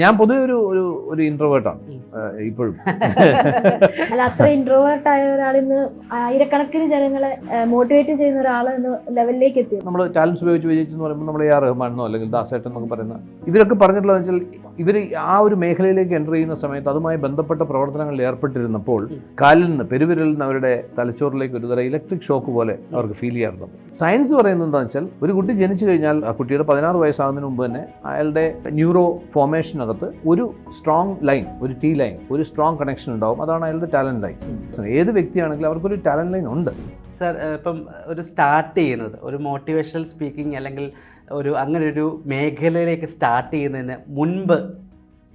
ഞാൻ പൊതുവെ ഒരു ഒരു ഒരു ഇൻട്രോവേർട്ടാണ് ഇപ്പോഴും. അല്ല അത്ര ഇൻട്രോവേർട്ട് ആയ ഒരാൾ ഇന്ന് ആയിരക്കണക്കിന് ജനങ്ങളെ മോട്ടിവേറ്റ് ചെയ്യുന്ന ഒരാൾ എന്ന ലെവലിലേക്ക് എത്തി. നമ്മൾ ടാലൻസ് ഉപയോഗിച്ച് വിജയിച്ചു എന്ന് പറയുമ്പോൾ നമ്മൾ എ ആർ റഹ്മാനോ അല്ലെങ്കിൽ ദാസേട്ടൻ എന്നൊക്കെ പറയുന്ന ഇവരൊക്കെ പറഞ്ഞിട്ടുള്ളത് വെച്ചാൽ ഇവർ ആ ഒരു മേഖലയിലേക്ക് എന്റർ ചെയ്യുന്ന സമയത്ത് അതുമായി ബന്ധപ്പെട്ട പ്രവർത്തനങ്ങളിൽ ഏർപ്പെട്ടിരുന്നപ്പോൾ കാലിൽ നിന്ന് പെരുവിരലിൽ നിന്ന് അവരുടെ തലച്ചോറിലേക്ക് ഒരുതരം ഇലക്ട്രിക് ഷോക്ക് പോലെ അവർക്ക് ഫീൽ ചെയ്യാറുണ്ട്. സയൻസ് പറയുന്നത് എന്താണെന്ന് വെച്ചാൽ ഒരു കുട്ടി ജനിച്ചു കഴിഞ്ഞാൽ ആ കുട്ടിയുടെ പതിനാറ് വയസ്സാകുന്നതിന് മുമ്പ് തന്നെ അയാളുടെ ന്യൂറോ ഫോർമേഷനകത്ത് ഒരു സ്ട്രോങ് ലൈൻ ഒരു ടി ലൈൻ ഒരു സ്ട്രോങ് കണക്ഷൻ ഉണ്ടാവും. അതാണ് അയാളുടെ ടാലന്റ് ലൈൻ ഏത് വ്യക്തിയാണെങ്കിലും അവർക്കൊരു ടാലന്റ് ലൈൻ ഉണ്ട്. സർ ഇപ്പം ഒരു സ്റ്റാർട്ട് ചെയ്യുന്നത് ഒരു മോട്ടിവേഷണൽ സ്പീക്കിംഗ് അല്ലെങ്കിൽ ഒരു അങ്ങനെ ഒരു മേഖലയിലേക്ക് സ്റ്റാർട്ട് ചെയ്യുന്നതിന് മുൻപ്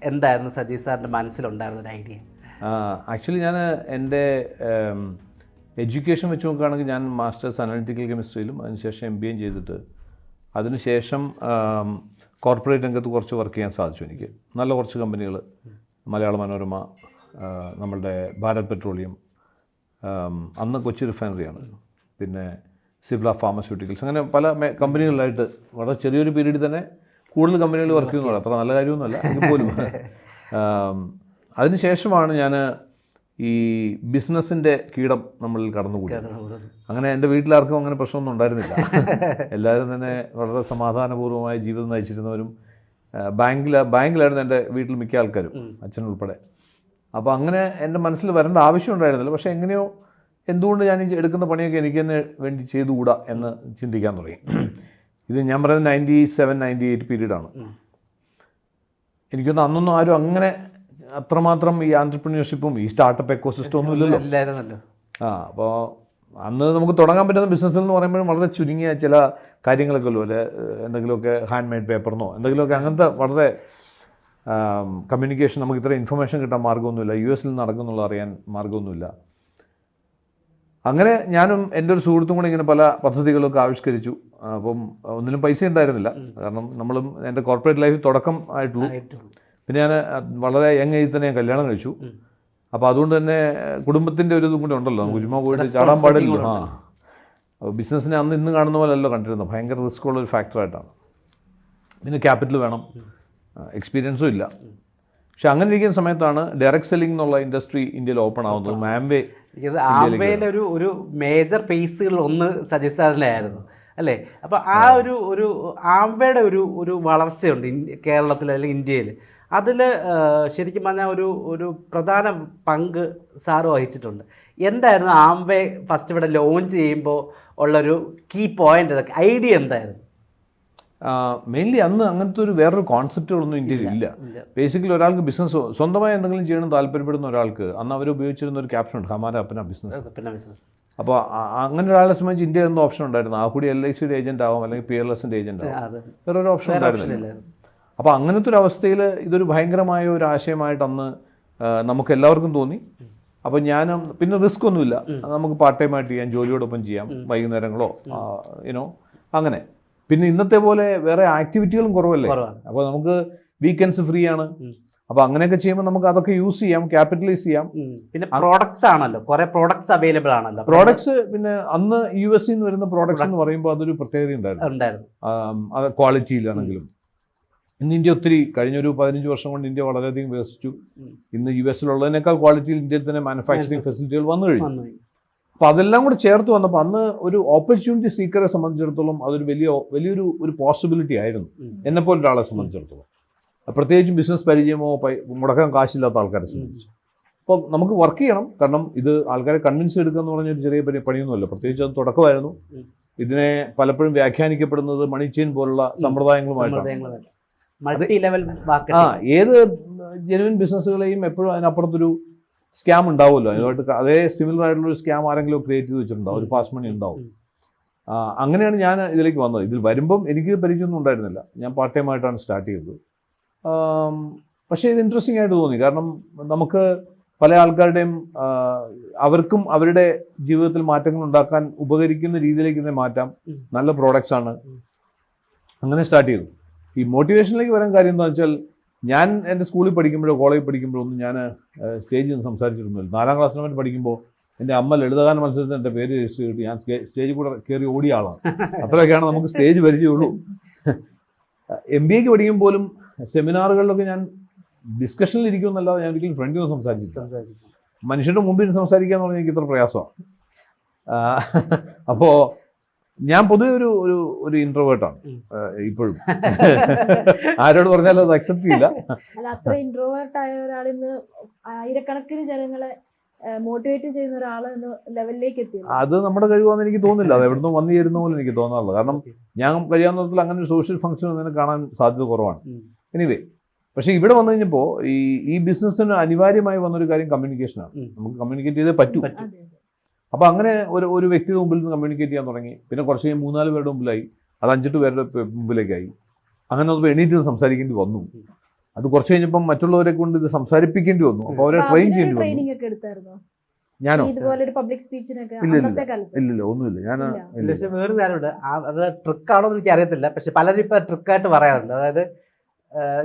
എന്തായിരുന്നു സജീവ് സാറിന്റെ മനസ്സിലുണ്ടായിരുന്ന ഒരു ഐഡിയ ആക്ച്വലി ഞാൻ എന്റെ എഡ്യൂക്കേഷൻ വെച്ച് നോക്കുകയാണെങ്കിൽ ഞാൻ മാസ്റ്റേഴ്സ് അനലിറ്റിക്കൽ കെമിസ്ട്രിയിലും അതിനുശേഷം എം ബി എയും ചെയ്തിട്ട് അതിനുശേഷം കോർപ്പറേറ്റ് രംഗത്ത് കുറച്ച് വർക്ക് ചെയ്യാൻ സാധിച്ചു എനിക്ക്. നല്ല കുറച്ച് കമ്പനികൾ മലയാള മനോരമ നമ്മളുടെ ഭാരത് പെട്രോളിയം അന്ന് കൊച്ചി റിഫൈനറിയാണ് പിന്നെ സിബ്ല ഫാർമസ്യൂട്ടിക്കൽസ് അങ്ങനെ പല കമ്പനികളിലായിട്ട് വളരെ ചെറിയൊരു പീരീഡിൽ തന്നെ കൂടുതൽ കമ്പനികൾ വർക്ക് ചെയ്യുന്നുള്ളൂ അത്ര നല്ല കാര്യമൊന്നുമല്ല എങ്കിൽ പോലും. അതിനുശേഷമാണ് ഞാൻ ഈ ബിസിനസ്സിന്റെ കീടം നമ്മളിൽ കടന്നുകൂടി. അങ്ങനെ എന്റെ വീട്ടിലാർക്കും അങ്ങനെ പ്രശ്നമൊന്നും ഉണ്ടായിരുന്നില്ല. എല്ലാവരും തന്നെ വളരെ സമാധാനപൂർവമായ ജീവിതം നയിച്ചിരുന്നവരും ബാങ്കിൽ ബാങ്കിലായിരുന്നു എന്റെ വീട്ടിൽ മിക്ക ആൾക്കാരും അച്ഛൻ അച്ഛനുൾപ്പെടെ അപ്പോൾ അങ്ങനെ എന്റെ മനസ്സിൽ വരേണ്ട ആവശ്യം ഉണ്ടായിരുന്നില്ല. പക്ഷേ എങ്ങനെയോ എന്തുകൊണ്ട് ഞാൻ എടുക്കുന്ന പണിയൊക്കെ എനിക്ക് തന്നെ വേണ്ടി ചെയ്തുകൂടാ എന്ന് ചിന്തിക്കാൻ തുടങ്ങി. ഇത് ഞാൻ പറയുന്നത് നയന്റി സെവൻ നയന്റി എയ്റ്റ് പീരീഡാണ് എനിക്കൊന്ന് അന്നൊന്നും ആരും അങ്ങനെ അത്രമാത്രം ഈ ആന്റർപ്രിന്യൂർഷിപ്പും ഈ സ്റ്റാർട്ടപ്പ് എക്കോസിസ്റ്റം ഒന്നും ഇല്ലല്ലോ. ഇല്ലായിരുന്നല്ലോ. ആ അപ്പോൾ അന്ന് നമുക്ക് തുടങ്ങാൻ പറ്റുന്ന ബിസിനസ്സിൽ എന്ന് പറയുമ്പോൾ വളരെ ചുരുങ്ങിയ ചില കാര്യങ്ങളൊക്കെ ഉള്ളൂ. അല്ലെ എന്തെങ്കിലുമൊക്കെ ഹാൻഡ് മെയ്ഡ് പേപ്പറിനോ എന്തെങ്കിലുമൊക്കെ അങ്ങനത്തെ വളരെ കമ്മ്യൂണിക്കേഷൻ നമുക്ക് ഇത്ര ഇൻഫർമേഷൻ കിട്ടാൻ മാർഗമൊന്നുമില്ല. യു എസിൽ നടക്കുന്നുള്ള അറിയാൻ മാർഗമൊന്നുമില്ല. അങ്ങനെ ഞാനും എന്റെ ഒരു സുഹൃത്തും കൂടെ ഇങ്ങനെ പല പദ്ധതികളൊക്കെ ആവിഷ്കരിച്ചു. അപ്പം ഒന്നിനും പൈസ ഉണ്ടായിരുന്നില്ല. കാരണം നമ്മളും എന്റെ കോർപ്പറേറ്റ് ലൈഫിൽ തുടക്കം ആയിട്ടുള്ളൂ. പിന്നെ ഞാൻ വളരെ യങ് ഏജിൽ തന്നെ ഞാൻ കല്യാണം കഴിച്ചു. അപ്പോൾ അതുകൊണ്ട് തന്നെ കുടുംബത്തിന്റെ ഒരു ഇതും കൂടെ ഉണ്ടല്ലോ. ചുമ്മാ പോയിട്ട് ചാടാൻ പാടില്ല ആ. ബിസിനസ്സിനെ അന്ന് ഇന്ന് കാണുന്ന പോലെ അല്ലോ കണ്ടിരുന്നത്. ഭയങ്കര റിസ്ക് ഉള്ള ഒരു ഫാക്ടറായിട്ടാണ് പിന്നെ ക്യാപിറ്റൽ വേണം. എക്സ്പീരിയൻസും ഇല്ല. പക്ഷെ അങ്ങനെ ഇരിക്കുന്ന സമയത്താണ് ഡയറക്ട് സെല്ലിംഗ് എന്നുള്ള ഇൻഡസ്ട്രി ഇന്ത്യയിൽ ഓപ്പൺ ആവുന്നത്. ആംബയിലെ ഒരു ഒരു മേജർ ഫേസുകൾ ഒന്ന് സജീവ് സാറിന്റെ ആയിരുന്നു അല്ലേ? അപ്പോൾ ആ ഒരു ഒരു ആംബയുടെ ഒരു ഒരു വളർച്ചയുണ്ട് കേരളത്തിൽ അല്ലെങ്കിൽ ഇന്ത്യയിൽ അതിൽ ശരിക്കും പറഞ്ഞാൽ ഒരു ഒരു പ്രധാന പങ്ക് സാറ് വഹിച്ചിട്ടുണ്ട്. എന്തായിരുന്നു ആംവേ ഫസ്റ്റ് ഇവിടെ ലോഞ്ച് ചെയ്യുമ്പോൾ ഉള്ളൊരു കീ പോയിന്റ് ഐഡിയ എന്തായിരുന്നു? മെയിൻലി അന്ന് അങ്ങനത്തെ ഒരു വേറൊരു കോൺസെപ്റ്റുകളൊന്നും ഇന്ത്യയിൽ ഇല്ല. ബേസിക്കലി ഒരാൾക്ക് ബിസിനസ് സ്വന്തമായി എന്തെങ്കിലും ചെയ്യണം താല്പര്യപ്പെടുന്ന ഒരാൾക്ക് അന്ന് അവർ ഉപയോഗിച്ചിരുന്ന ഒരു ക്യാപ്ഷൻ ഉണ്ട് ഹമാര അപ്പന ബിസിനസ് അപ്പോൾ അങ്ങനെ ഒരാളെ സംബന്ധിച്ച് ഇന്ത്യ എന്ന ഓപ്ഷൻ ഉണ്ടായിരുന്നു? ആ കൂടി എൽ ഐ സിയുടെ ഏജന്റ് ആവാം അല്ലെങ്കിൽ പി എൽ എസിന്റെ ഏജന്റ് ആവാം വേറൊരു ഓപ്ഷൻ ഉണ്ടായിരുന്നില്ല. അപ്പോൾ അങ്ങനത്തെ ഒരു അവസ്ഥയിൽ ഇതൊരു ഭയങ്കരമായ ഒരു ആശയമായിട്ട് അന്ന് നമുക്ക് എല്ലാവർക്കും തോന്നി. അപ്പോൾ ഞാൻ പിന്നെ റിസ്ക് ഒന്നുമില്ല. നമുക്ക് പാർട്ട് ടൈം ആയിട്ട് ചെയ്യാം ജോലിയോടൊപ്പം ചെയ്യാം വൈകുന്നേരങ്ങളോ യുനോ അങ്ങനെ. പിന്നെ ഇന്നത്തെ പോലെ വേറെ ആക്ടിവിറ്റികളും കുറവല്ലേ? അപ്പോൾ നമുക്ക് വീക്കെൻഡ്സ് ഫ്രീ ആണ്. അപ്പൊ അങ്ങനെയൊക്കെ ചെയ്യുമ്പോൾ നമുക്ക് അതൊക്കെ യൂസ് ചെയ്യാം ക്യാപിറ്റലൈസ് ചെയ്യാം. പിന്നെ പ്രോഡക്ട്സ് ആണല്ലോ. കുറെ പ്രോഡക്ട്സ് അവൈലബിൾ ആണല്ലോ. പ്രോഡക്ട്സ് പിന്നെ അന്ന് യു എസ് നിന്ന് വരുന്ന പ്രോഡക്ട്സ് എന്ന് പറയുമ്പോൾ അതൊരു പ്രത്യേകത ഉണ്ടായിരുന്നു. ക്വാളിറ്റിയിലാണെങ്കിലും ഇന്ന് ഇന്ത്യ ഒത്തിരി കഴിഞ്ഞൊരു പതിനഞ്ച് വർഷം കൊണ്ട് ഇന്ത്യ വളരെയധികം വികസിച്ചു. ഇന്ന് യു എസിലുള്ളതിനേക്കാൾ ക്വാളിറ്റിയിൽ ഇന്ത്യയിൽ തന്നെ മാനുഫാക്ചറിങ് ഫെസിലിറ്റികൾ വന്നു കഴിഞ്ഞു. അപ്പൊ അപ്പോൾ അതെല്ലാം കൂടെ ചേർത്ത് വന്നപ്പോൾ അന്ന് ഒരു ഓപ്പർച്യൂണിറ്റി സീക്കറെ സംബന്ധിച്ചിടത്തോളം അതൊരു വലിയ വലിയൊരു ഒരു പോസിബിലിറ്റി ആയിരുന്നു. എന്നെ എന്നെപ്പോലെ ഒരാളെ സംബന്ധിച്ചിടത്തോളം. പ്രത്യേകിച്ചും ബിസിനസ് പരിചയമോ മുടക്കാൻ കാശില്ലാത്ത ആൾക്കാരെ സംബന്ധിച്ച്. അപ്പോൾ നമുക്ക് വർക്ക് ചെയ്യണം. കാരണം ഇത് ആൾക്കാരെ കൺവിൻസ് എടുക്കുക എന്ന് പറഞ്ഞ ഒരു ചെറിയ പണി പണിയൊന്നുമല്ല. പ്രത്യേകിച്ച് അത് തുടക്കമായിരുന്നു. ഇതിനെ പലപ്പോഴും വ്യാഖ്യാനിക്കപ്പെടുന്നത് മണി ചെയിൻ പോലുള്ള സമ്പ്രദായങ്ങളുമായിട്ടാണ്. മൾട്ടി ലെവൽ ആ ഏത് ജെനുവിൻ ബിസിനസ്സുകളെയും എപ്പോഴും അതിനപ്പുറത്തൊരു സ്കാം ഉണ്ടാവുമല്ലോ. അതിനോട്ട് അതേ സിമിലർ ആയിട്ടുള്ള ഒരു സ്കാം ആരെങ്കിലും ക്രിയേറ്റ് ചെയ്ത് വെച്ചിട്ടുണ്ടാവും ഒരു ഫാസ്റ്റ് മണി ഉണ്ടാവും. അങ്ങനെയാണ് ഞാൻ ഇതിലേക്ക് വന്നത്. ഇതിൽ വരുമ്പം എനിക്ക് പരിചയമൊന്നും ഉണ്ടായിരുന്നില്ല. ഞാൻ പാർട്ട് ടൈം ആയിട്ടാണ് സ്റ്റാർട്ട് ചെയ്തത്. പക്ഷേ ഇത് ഇൻട്രസ്റ്റിംഗ് ആയിട്ട് തോന്നി. കാരണം നമുക്ക് പല ആൾക്കാരുടെയും അവർക്കും അവരുടെ ജീവിതത്തിൽ മാറ്റങ്ങൾ ഉണ്ടാക്കാൻ ഉപകരിക്കുന്ന രീതിയിലേക്ക് ഇതിനെ മാറ്റാം. നല്ല പ്രോഡക്റ്റ്സ് ആണ്. അങ്ങനെ സ്റ്റാർട്ട് ചെയ്തു. ഈ മോട്ടിവേഷനിലേക്ക് വരാൻ കാര്യം എന്താ വെച്ചാൽ ഞാൻ എന്റെ സ്കൂളിൽ പഠിക്കുമ്പോഴോ കോളേജിൽ പഠിക്കുമ്പോഴോ ഒന്നും ഞാൻ സ്റ്റേജിൽ നിന്ന് സംസാരിച്ചിരുന്നില്ല നാലാം ക്ലാസ്സിൽ വരെ പഠിക്കുമ്പോൾ എന്റെ അമ്മ ലളിതഗാന മത്സരത്തിൽ എന്റെ പേര് രജിസ്റ്റർ ചെയ്തിട്ട് ഞാൻ സ്റ്റേജിൽ കൂടെ കയറി ഓടിയ ആളാണ്. അത്രയൊക്കെയാണ് നമുക്ക് സ്റ്റേജ് പരിചയമുള്ളൂ. എം ബി എക്ക് പഠിക്കുമ്പോൾ പോലും സെമിനാറുകളിലൊക്കെ ഞാൻ ഡിസ്കഷനിൽ ഇരിക്കുമെന്നല്ലാതെ ഞാൻ ഒരിക്കലും ഫ്രണ്ടിൽ നിന്ന് സംസാരിച്ചില്ല സംസാരിച്ചു മനുഷ്യരുടെ മുമ്പിൽ സംസാരിക്കുക എന്ന് പറഞ്ഞാൽ എനിക്ക് ഇത്ര പ്രയാസമാണ്. അപ്പോൾ ഞാൻ പൊതുവെ ഒരു ഒരു ഒരു ഇൻട്രോവേർട്ടാണ് ഇപ്പോഴും. ആരോട് പറഞ്ഞാലും അത് അക്സെപ്റ്റ് ചെയ്യില്ല. അല്ല അത്ര ഇൻട്രോവേർട്ട് ആയ ഒരാളിന്ന് ആയിരക്കണക്കിന് ജനങ്ങളെ മോട്ടിവേറ്റ് ചെയ്യുന്ന ഒരാൾ എന്ന ലെവലിലേക്ക് എത്തി അത് നമ്മുടെ കഴിവാന്ന് എനിക്ക് തോന്നില്ല അത് എവിടുന്ന് വന്നു ചേരുന്ന പോലെ എനിക്ക് തോന്നാറില്ല കാരണം ഞാൻ കഴിയാവുന്ന തരത്തിൽ അങ്ങനെ ഒരു സോഷ്യൽ ഫംഗ്ഷൻ ഒന്നിനെ കാണാൻ സാധ്യത കുറവാണ്. എനിവേ പക്ഷേ ഇവിടെ വന്നു കഴിഞ്ഞപ്പോൾ ഈ ഈ ബിസിനസ്സിന് അനിവാര്യമായി വന്നൊരു കാര്യം കമ്മ്യൂണിക്കേഷനാണ്. നമുക്ക് കമ്മ്യൂണിക്കേറ്റ് ചെയ്തേ പറ്റൂ. അപ്പോൾ അങ്ങനെ ഒരു ഒരു വ്യക്തിയുടെ മുമ്പിൽ നിന്ന് കമ്മ്യൂണിക്കേറ്റ് ചെയ്യാൻ തുടങ്ങി. പിന്നെ കുറച്ച് കഴിഞ്ഞ് മൂന്നാൽ പേരുടെ മുമ്പിലായി. അത് അഞ്ചെട്ട് പേരുടെ മുമ്പിലേക്കായി. അങ്ങനെ അത് എണീറ്റ് നിന്ന് സംസാരിക്കേണ്ടി വന്നു. അത് കുറച്ച് കഴിഞ്ഞപ്പം മറ്റുള്ളവരെ കൊണ്ട് ഇത് സംസാരിപ്പിക്കേണ്ടി വന്നു. അപ്പോൾ അവരെ ട്രെയിൻ ചെയ്യേണ്ടി വന്നു. ഞാനോ? ഇല്ല, ഇല്ലില്ല. ഒന്നുമില്ല. ഞാൻ വേറൊരു കാര്യമുണ്ട്. ആ- അത് ട്രിക്കാണോ എന്ന് എനിക്ക് അറിയത്തില്ല പക്ഷെ പലരും ഇപ്പൊ ട്രിക്കായിട്ട് പറയാറുണ്ട്. അതായത്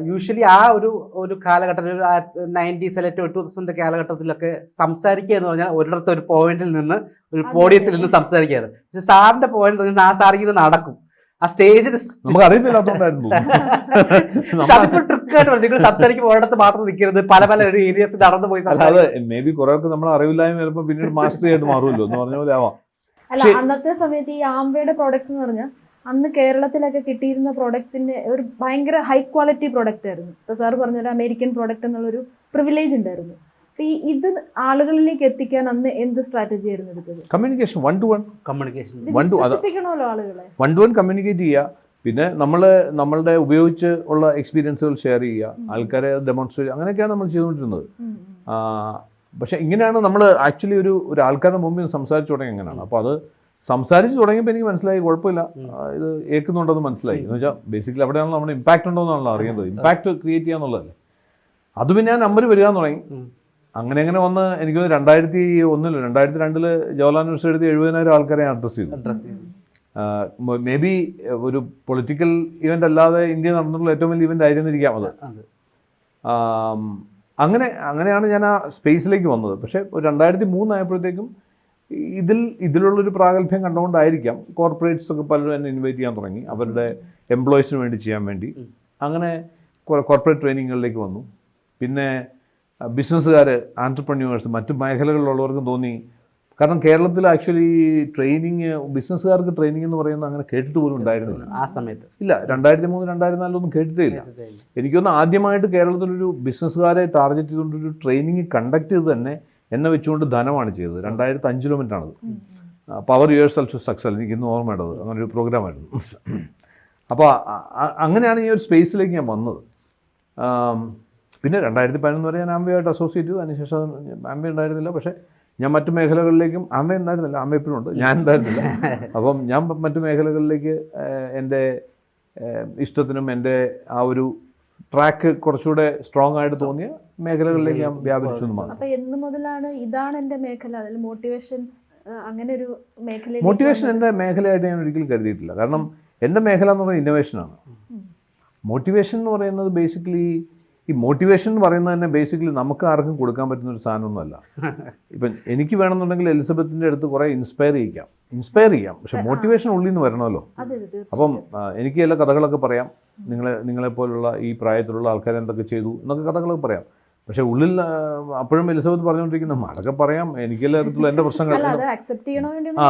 യൂഷ്വലി ആ ഒരു ഒരു കാലഘട്ടത്തിൽ ഒരു നയന്റീസ് അല്ലെ ടു തൗസൻഡ് കാലഘട്ടത്തിലൊക്കെ സംസാരിക്കുക എന്ന് പറഞ്ഞാൽ ഒരിടത്ത് ഒരു പോയിന്റിൽ നിന്ന് ഒരു പോഡിയത്തിൽ നിന്ന് സംസാരിക്കുകയാണ് പക്ഷെ സാറിന്റെ പോയിന്റിൽ നിന്ന് ആ സാറിങ്ങനെ നടക്കും. ആ സ്റ്റേജിൽ നമുക്ക് അറിയത്തില്ലാത്തതുകൊണ്ടായിരുന്നു പക്ഷെ അതിപ്പോ ട്രിക്കായിട്ട് നിങ്ങൾ സംസാരിക്കുമ്പോൾ ഒരിടത്ത് മാത്രം നിൽക്കരുത് പല പല ഒരു ഏരിയസ് നടന്നു പോയി അല്ലാതെ മേ ബി കുറെ ഒക്കെ നമ്മൾ അറിവില്ലായ്മ ചിലപ്പോൾ പിന്നീട് മാസ്റ്ററി ആയിട്ട് മാറുമല്ലോ എന്ന് പറഞ്ഞ പോലെ ആവാം. അല്ല അന്നത്തെ സമയത്ത് ഈ ആംബയുടെ പ്രോഡക്ട്സ് എന്ന് പറഞ്ഞാൽ അന്ന് കേരളത്തിലൊക്കെ കിട്ടിയിരുന്ന പ്രോഡക്ട്സിന്റെ ഒരു ഭയങ്കര ഹൈ ക്വാളിറ്റി പ്രോഡക്റ്റ് ആയിരുന്നു. ഇപ്പൊ സാർ പറഞ്ഞൊരു അമേരിക്കൻ പ്രോഡക്റ്റ് എന്നുള്ളൊരു പ്രിവിലേജ് ഉണ്ടായിരുന്നു. അപ്പോൾ ഈ ഇത് ആളുകളിലേക്ക് എത്തിക്കാൻ അന്ന് എന്ത് സ്ട്രാറ്റജി ആയിരുന്നു എടുത്തത്? Communication one to one communication one to വിശ്വസിപ്പിക്കണമല്ലോ ആളുകളെ. വൺ ടു വൺ കമ്മ്യൂണിക്കേറ്റ് ചെയ്യുക. പിന്നെ നമ്മൾ നമ്മളുടെ ഉപയോഗിച്ച് ഉള്ള എക്സ്പീരിയൻസുകൾ ഷെയർ ചെയ്യുക. ആൾക്കാരെ ഡെമോൺസ്ട്രേറ്റ് അങ്ങനെയൊക്കെയാണ് നമ്മൾ ചെയ്തുകൊണ്ടിരുന്നത്. പക്ഷെ ഇങ്ങനെയാണ് നമ്മൾ ആക്ച്വലി ഒരു ഒരു ആൾക്കാരുടെ മുമ്പിൽ സംസാരിച്ചു തുടങ്ങി എങ്ങനെയാണ്? അപ്പോൾ അത് സംസാരിച്ച് തുടങ്ങിയപ്പോൾ എനിക്ക് മനസ്സിലായി കുഴപ്പമില്ല. ഇത് ഏൽക്കുന്നുണ്ടെന്ന് മനസ്സിലായി. എന്ന് വെച്ചാൽ ബേസിക്കലി അവിടെയാണല്ലോ നമ്മുടെ ഇമ്പാക്റ്റ് ഉണ്ടോ എന്നാണല്ലോ അറിയുന്നത് ഇമ്പാക്റ്റ് ക്രിയേറ്റ് ചെയ്യാന്നുള്ളതല്ലേ. അത് പിന്നെ ഞാൻ നമ്പർ വരിക തുടങ്ങി. അങ്ങനെ അങ്ങനെ വന്ന് എനിക്ക് രണ്ടായിരത്തി ഒന്നിൽ രണ്ടായിരത്തി രണ്ടിൽ ജവഹർലാൽ യൂണിവേഴ്സിറ്റി എഴുപതിനായിരം ആൾക്കാരെ അഡ്രസ് ചെയ്തു. മേ ബി ഒരു പൊളിറ്റിക്കൽ ഇവന്റ് അല്ലാതെ ഇന്ത്യ നടന്നിട്ടുള്ള ഏറ്റവും വലിയ ഇവന്റ് ആയിരുന്നിരിക്കാം അത്. അതെ. അങ്ങനെ അങ്ങനെയാണ് ഞാൻ ആ സ്പേസിലേക്ക് വന്നത്. പക്ഷേ ഒരു രണ്ടായിരത്തി മൂന്നായപ്പോഴത്തേക്കും ഇതിൽ ഇതിലുള്ളൊരു പ്രാഗൽഭ്യം കണ്ടുകൊണ്ടായിരിക്കാം കോർപ്പറേറ്റ്സ് ഒക്കെ പലരും എന്നെ ഇൻവൈറ്റ് ചെയ്യാൻ തുടങ്ങി. അവരുടെ എംപ്ലോയീസിന് വേണ്ടി ചെയ്യാൻ വേണ്ടി. അങ്ങനെ കോർപ്പറേറ്റ് ട്രെയിനിങ്ങുകളിലേക്ക് വന്നു. പിന്നെ ബിസിനസ്സുകാർ ആന്റർപ്രന്യൂവേഴ്സ് മറ്റു മേഖലകളിലുള്ളവർക്കും തോന്നി. കാരണം കേരളത്തിൽ ആക്ച്വലി ട്രെയിനിങ് ബിസിനസ്സുകാർക്ക് ട്രെയിനിങ് എന്ന് പറയുന്നത് അങ്ങനെ കേട്ടിട്ട് പോലും ഉണ്ടായിരുന്നില്ല. ആ സമയത്ത്. ഇല്ല രണ്ടായിരത്തി മൂന്ന് രണ്ടായിരത്തി നാലിലൊന്നും കേട്ടിട്ടേ ഇല്ല. എനിക്കൊന്ന് ആദ്യമായിട്ട് കേരളത്തിലൊരു ബിസിനസ്സുകാരെ ടാർഗറ്റ് ചെയ്തുകൊണ്ടൊരു ട്രെയിനിങ് കണ്ടക്ട് ചെയ്ത് തന്നെ എന്നെ വെച്ചുകൊണ്ട് ധനമാണ് ചെയ്തത്. രണ്ടായിരത്തി അഞ്ചിലോ മറ്റാണത്. പവർ യുവേഴ്സ് സെൽഫ് സക്സസ് എനിക്ക് ഇന്ന് ഓർമ്മയുണ്ടത്. അങ്ങനെ ഒരു പ്രോഗ്രാമായിരുന്നു അപ്പോൾ അങ്ങനെയാണ് ഈ ഒരു സ്പേസിലേക്ക് ഞാൻ വന്നത്. പിന്നെ രണ്ടായിരത്തി പതിനൊന്ന് വരെ ഞാൻ ആംബയുമായിട്ട് അസോസിയേറ്റ് ചെയ്തു. അതിനുശേഷം ആംബ ഉണ്ടായിരുന്നില്ല. പക്ഷേ ഞാൻ മറ്റു മേഖലകളിലേക്കും ആംബ ഉണ്ടായിരുന്നില്ല. ആംബ ഇപ്പോഴും ഉണ്ട്. ഞാൻ ഉണ്ടായിരുന്നില്ല. അപ്പം ഞാൻ മറ്റു മേഖലകളിലേക്ക് എന്റെ ഇഷ്ടത്തിനും എന്റെ ആ ഒരു ട്രാക്ക് കുറച്ചുകൂടെ സ്ട്രോങ് ആയിട്ട് തോന്നിയ മേഖലകളിലേക്ക് ഞാൻ മാത്രം. അപ്പൊ എന്ന് മുതലാണ് ഇതാണ് എന്റെ മേഖല? അതിൽ മോട്ടിവേഷൻസ് അങ്ങനെ ഒരു മേഖല മോട്ടിവേഷൻ എന്റെ മേഖലയായിട്ട് ഞാൻ ഒരിക്കലും കരുതിയിട്ടില്ല. കാരണം എന്റെ മേഖല എന്ന് പറയുന്നത് ഇന്നോവേഷനാണ്. മോട്ടിവേഷൻ എന്ന് പറയുന്നത് ബേസിക്കലി ഈ മോട്ടിവേഷൻ എന്ന് പറയുന്നത് തന്നെ ബേസിക്കലി നമുക്ക് ആർക്കും കൊടുക്കാൻ പറ്റുന്ന ഒരു സാധനമൊന്നുമല്ല. ഇപ്പം എനിക്ക് വേണമെന്നുണ്ടെങ്കിൽ എലിസബത്തിന്റെ അടുത്ത് കുറേ ഇൻസ്പയർ ചെയ്യിക്കാം. ഇൻസ്പയർ ചെയ്യാം. പക്ഷെ മോട്ടിവേഷൻ ഉള്ളിൽ നിന്ന് വരണമല്ലോ. അതെ അതെ തീർച്ചയായും അപ്പം എനിക്ക് എല്ലാ കഥകളൊക്കെ പറയാം. നിങ്ങളെ നിങ്ങളെപ്പോലുള്ള ഈ പ്രായത്തിലുള്ള ആൾക്കാർ എന്തൊക്കെ ചെയ്തു എന്നൊക്കെ കഥകളൊക്കെ പറയാം. പക്ഷെ ഉള്ളിൽ അപ്പോഴും എലിസബത്ത് പറഞ്ഞുകൊണ്ടിരിക്കുന്ന അതൊക്കെ പറയാം എനിക്കെല്ലാ തരത്തിലുള്ള എന്റെ പ്രശ്നങ്ങൾ ആ,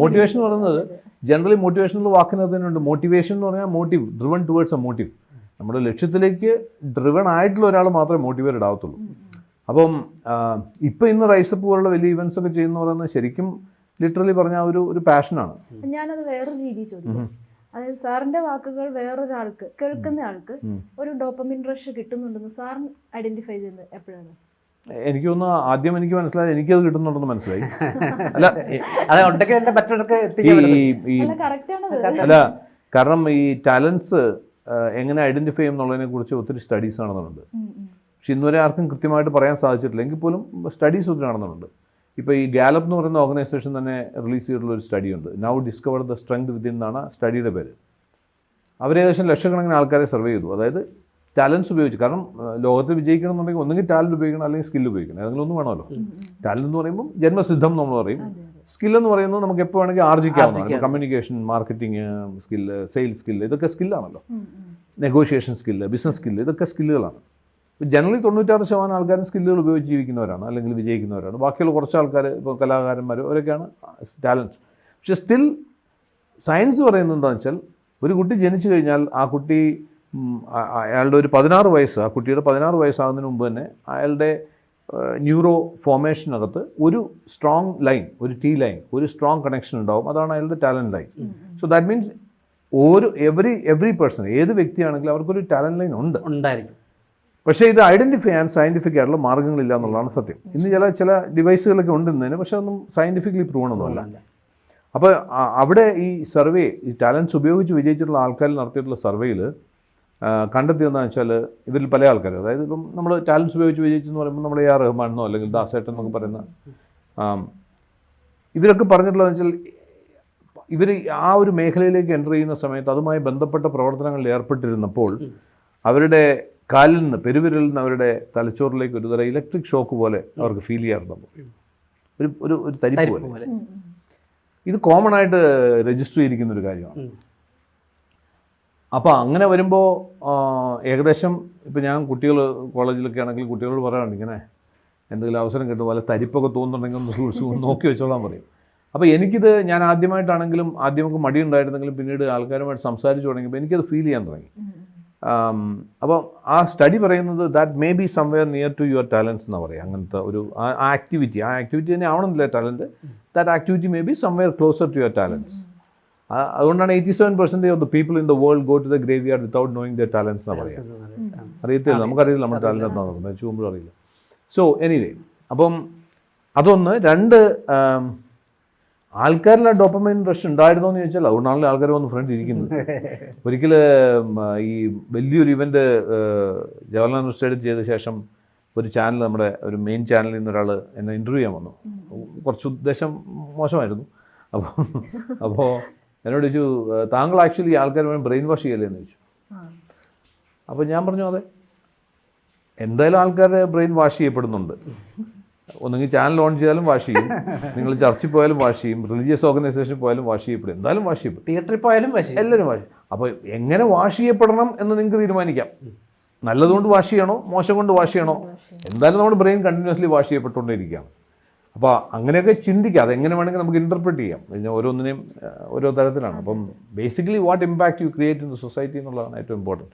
മോട്ടിവേഷൻ എന്ന് പറയുന്നത് ജനറലി മോട്ടിവേഷൻ എന്ന് വാക്കിനകത്ത് തന്നെയുണ്ട്. മോട്ടിവേഷൻ എന്ന് പറഞ്ഞാൽ motive driven towards a motive നമ്മുടെ ലക്ഷ്യത്തിലേക്ക് ഡ്രിവൺ ആയിട്ടുള്ള ഒരാൾ മാത്രമേ മോട്ടിവേറ്റഡ് ആവത്തുള്ളൂ അപ്പം ഇപ്പം ഇന്ന് റൈസപ്പ് പോലുള്ള വലിയ ഇവന്റ്സ് ഒക്കെ ചെയ്യുന്ന പറയുന്നത് ശരിക്കും ലിറ്ററലി പറഞ്ഞ ഒരു ഒരു പാഷനാണ് ഞാനത് വേറൊരു രീതിയിൽ ചോദിക്കാം. അതായത് സാറിന്റെ വാക്കുകൾ വേറൊരാൾക്ക് കേൾക്കുന്ന ആൾക്ക് ഒരു ഡോപ്പമിൻ റഷ് കിട്ടുന്നുണ്ടെന്ന് സാർ ഐഡന്റിഫൈ ചെയ്യുന്നത് എപ്പോഴാണ്? എനിക്ക് തോന്നുന്നു ആദ്യം എനിക്ക് മനസ്സിലായി എനിക്കത് കിട്ടുന്നുണ്ടെന്ന് മനസ്സിലായി. അല്ല അല്ല കാരണം ഈ ടാലൻസ് എങ്ങനെ ഐഡന്റിഫൈ ചെയ്യും എന്നുള്ളതിനെ കുറിച്ച് ഒത്തിരി സ്റ്റഡീസ് നടന്നിട്ടുണ്ട്. പക്ഷെ ഇന്നുവരെ ആർക്കും കൃത്യമായിട്ട് പറയാൻ സാധിച്ചിട്ടില്ല. എങ്കിൽ പോലും സ്റ്റഡീസ് ഒത്തിരി നടന്നുണ്ട് ഇപ്പോൾ ഈ ഗാലപ്പ് എന്ന് പറയുന്ന ഓർഗനൈസേഷൻ തന്നെ റിലീസ് ചെയ്തിട്ടുള്ള ഒരു സ്റ്റഡി ഉണ്ട്. Now discover the strength within എന്നാണ് സ്റ്റഡിയുടെ പേര്. അവർ ഏകദേശം ലക്ഷക്കണക്കിന് ആൾക്കാരെ സർവേ ചെയ്തു. അതായത് ടാലൻസ് ഉപയോഗിച്ച്. കാരണം ലോകത്ത് വിജയിക്കണം എന്നുണ്ടെങ്കിൽ ഒന്നുകിൽ ടാലന്റ് ഉപയോഗിക്കണം അല്ലെങ്കിൽ സ്കില്ല് ഉപയോഗിക്കണം. ഏതെങ്കിലും ഒന്നും വേണമല്ലോ. ടാലന്റ് എന്ന് പറയുമ്പോൾ ജന്മസിദ്ധം നമ്മൾ പറയും. എന്ന് പറയുന്നത് നമുക്ക് എപ്പോൾ വേണമെങ്കിൽ ആർജിക്കാവുന്നതാണ്. Communication marketing skill sales skill ഇതൊക്കെ സ്കില്ലാണല്ലോ. നെഗോഷിയേഷൻ സ്കില്ല് ബിസിനസ് സ്കില്ല് ഇതൊക്കെ സ്കില്ലുകളാണ് ജനറലി തൊണ്ണൂറ്റാറ് ശതമാനം ആൾക്കാരും സ്കില്ലുകൾ ഉപയോഗിച്ച് ജീവിക്കുന്നവരാണ് അല്ലെങ്കിൽ വിജയിക്കുന്നവരാണ്. ബാക്കിയുള്ള കുറച്ച് ആൾക്കാർ ഇപ്പോൾ കലാകാരന്മാർ അവരൊക്കെയാണ് ടാലൻസ് പക്ഷെ സ്റ്റിൽ സയൻസ് പറയുന്നത് എന്താണെന്ന് വെച്ചാൽ ഒരു കുട്ടി ജനിച്ചു കഴിഞ്ഞാൽ ആ കുട്ടി അയാളുടെ ഒരു പതിനാറ് വയസ്സ് ആ കുട്ടിയുടെ പതിനാറ് വയസ്സാകുന്നതിന് മുമ്പ് തന്നെ അയാളുടെ ന്യൂറോ ഫോർമേഷനകത്ത് ഒരു സ്ട്രോങ് ലൈൻ ഒരു ടീ ലൈൻ ഒരു സ്ട്രോങ് കണക്ഷൻ ഉണ്ടാവും. അതാണ് അയാളുടെ talent line so that means ഓരോ എവറി എവറി പേഴ്സൺ ഏത് വ്യക്തിയാണെങ്കിലും അവർക്കൊരു ടാലന്റ് ലൈൻ ഉണ്ട്. ഉണ്ടായിരിക്കും. പക്ഷേ ഇത് ഐഡന്റിഫൈ ചെയ്യാൻ സയന്റിഫിക് ആയിട്ടുള്ള മാർഗങ്ങളില്ല എന്നുള്ളതാണ് സത്യം. ഇന്ന് ചില ചില ഡിവൈസുകളൊക്കെ ഉണ്ട് ഇന്നതിന് പക്ഷേ ഒന്നും സയന്റിഫിക്കലി പ്രൂവൺ ഒന്നുമല്ല അപ്പോൾ അവിടെ ഈ സർവേ ഈ ടാലൻസ് ഉപയോഗിച്ച് വിജയിച്ചിട്ടുള്ള ആൾക്കാർ നടത്തിയിട്ടുള്ള സർവേയിൽ കണ്ടെത്തിയതെന്ന് വെച്ചാൽ ഇവരിൽ പല ആൾക്കാർ അതായത് ഇപ്പം നമ്മൾ ടാലൻസ് ഉപയോഗിച്ച് വിജയിച്ചെന്ന് പറയുമ്പോൾ നമ്മൾ എ ആർ റഹ്മാനോ അല്ലെങ്കിൽ ദാസേട്ടൻ എന്നൊക്കെ പറയുന്ന ഇതിലൊക്കെ ഇവരൊക്കെ പറഞ്ഞിട്ടുള്ളതെന്ന് വെച്ചാൽ ഇവർ ആ ഒരു മേഖലയിലേക്ക് എന്റർ ചെയ്യുന്ന സമയത്ത് അതുമായി ബന്ധപ്പെട്ട പ്രവർത്തനങ്ങളിൽ ഏർപ്പെട്ടിരുന്നപ്പോൾ അവരുടെ കാലിൽ നിന്ന് പെരുവിരലിൽ നിന്ന് അവരുടെ തലച്ചോറിലേക്ക് ഒരു തരം ഇലക്ട്രിക് ഷോക്ക് പോലെ അവർക്ക് ഫീൽ ചെയ്യാറുണ്ട്. ഒരു ഒരു ഒരു തരിപ്പ് പോലെ. ഇത് കോമൺ ആയിട്ട് രജിസ്റ്റർ ചെയ്തിരിക്കുന്ന ഒരു കാര്യമാണ്. അപ്പോൾ അങ്ങനെ വരുമ്പോൾ ഏകദേശം ഇപ്പം ഞാൻ കുട്ടികൾ കോളേജിലൊക്കെ ആണെങ്കിൽ കുട്ടികളോട് പറയാറുണ്ട് ഇങ്ങനെ എന്തെങ്കിലും അവസരം കിട്ടും വല്ല തരിപ്പൊക്കെ തോന്നുന്നുണ്ടെങ്കിൽ ഒന്ന് സൂക്ഷിച്ച് ഒന്ന് നോക്കി വെച്ചോളാൻ പറയും. അപ്പോൾ എനിക്കിത് ഞാൻ ആദ്യമായിട്ടാണെങ്കിലും ആദ്യമൊക്കെ മടി ഉണ്ടായിരുന്നെങ്കിലും പിന്നീട് ആൾക്കാരുമായിട്ട് സംസാരിച്ചു തുടങ്ങിയപ്പോൾ എനിക്കത് ഫീൽ ചെയ്യാൻ തുടങ്ങി. അപ്പോൾ ആ സ്റ്റഡി പറയുന്നത് that may be somewhere near to your talents എന്ന് പറയുക അങ്ങനത്തെ ഒരു ആ ആക്ടിവിറ്റി ആ ആക്ടിവിറ്റി തന്നെ ആവണമെന്നില്ല talent that activity may be somewhere closer to your talents അതുകൊണ്ടാണ് eighty seven percentage of the people in the world go to the graveyard without knowing the talents എന്ന് പറയാം. അറിയത്തില്ല നമുക്കറിയില്ല നമ്മുടെ ടാലന്റ് എന്താണെന്ന് നോക്കുന്നത് ചുവമ്പോഴും അറിയില്ല. സോ എനിവേ അപ്പം അതൊന്ന് രണ്ട് ആം, ആൾക്കാരിൽ ആ ഡോപ്പമൈൻ റഷ് ഉണ്ടായിരുന്നോ എന്ന് ചോദിച്ചാൽ അതുകൊണ്ടാണല്ലോ ആൾക്കാർ വന്ന് ഫ്രണ്ട് ഇരിക്കുന്നത്. ഒരിക്കൽ ഈ വലിയൊരു ഇവന്റ് ജവഹർലാൽ നെഹ്റു സ്റ്റേഡിയം ചെയ്ത ശേഷം ഒരു ചാനൽ നമ്മുടെ ഒരു മെയിൻ ചാനലിൽ നിന്ന് ഒരാൾ എന്നെ ഇന്റർവ്യൂ ചെയ്യാൻ വന്നു. കുറച്ച് ഉദ്ദേശം മോശമായിരുന്നു. അപ്പോൾ അപ്പോൾ എന്നോട് ചോദിച്ചു താങ്കൾ ആക്ച്വലി ആൾക്കാർ വേണം ബ്രെയിൻ വാഷ് ചെയ്യല്ലേ എന്ന് ചോദിച്ചു. അപ്പോൾ ഞാൻ പറഞ്ഞു അതെ. എന്തായാലും ആൾക്കാരുടെ ബ്രെയിൻ വാഷ് ചെയ്യപ്പെടുന്നുണ്ട്. ഒന്നുകിൽ ചാനൽ ഓൺ ചെയ്താലും വാഷ് ചെയ്യും. നിങ്ങൾ ചർച്ചിൽ പോയാലും വാഷ് ചെയ്യും. റിലീജിയസ് ഓർഗനൈസേഷനിൽ പോയാലും വാഷ് ചെയ്യപ്പെടും. എന്തായാലും വാഷ് ചെയ്യും തിയേറ്ററിൽ പോയാലും വാഷ് എല്ലാവരും വാഷ് അപ്പോൾ എങ്ങനെ വാഷ് ചെയ്യപ്പെടണം എന്ന് നിങ്ങൾക്ക് തീരുമാനിക്കാം. നല്ലതുകൊണ്ട് വാഷ് ചെയ്യണോ? മോശം കൊണ്ട് വാഷ് ചെയ്യണോ? എന്തായാലും നമ്മുടെ ബ്രെയിൻ കണ്ടിന്യൂസ്ലി വാഷ് ചെയ്യപ്പെട്ടുകൊണ്ടിരിക്കുകയാണ് അപ്പോൾ അങ്ങനെയൊക്കെ ചിന്തിക്കുക അതെങ്ങനെ വേണമെങ്കിൽ നമുക്ക് ഇന്റർപ്രിറ്റ് ചെയ്യാം. ഇതിന് ഓരോന്നിനെയും ഓരോ തരത്തിലാണ്. അപ്പം basically what impact you create in the society എന്നുള്ളതാണ് ഏറ്റവും ഇമ്പോർട്ടന്റ്